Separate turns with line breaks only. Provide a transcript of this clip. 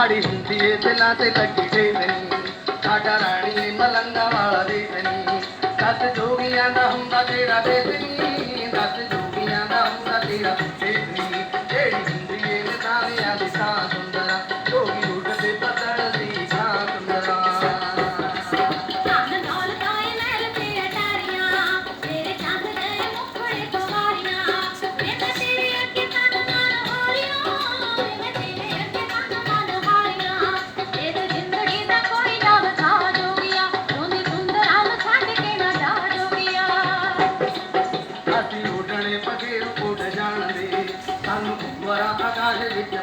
ਦਾੜੀ ਹੁੰਦੀ ਏ, ਦਿਲਾਂ ਤੇ ਲੱਗੀ ਦੇਵਨੀ ਸਾਡਾ ਰਾਣੀ ਮਲੰਗਾ ਵਾਲਾ ਦੇਵਨੀ ਸੱਤ ਜੋਗੀਆਂ ਦਾ ਹੁੰਦਾ ਤੇਰਾ ਦੇਵਨੀ ಆಕಾಶ ವಿದ್ಯ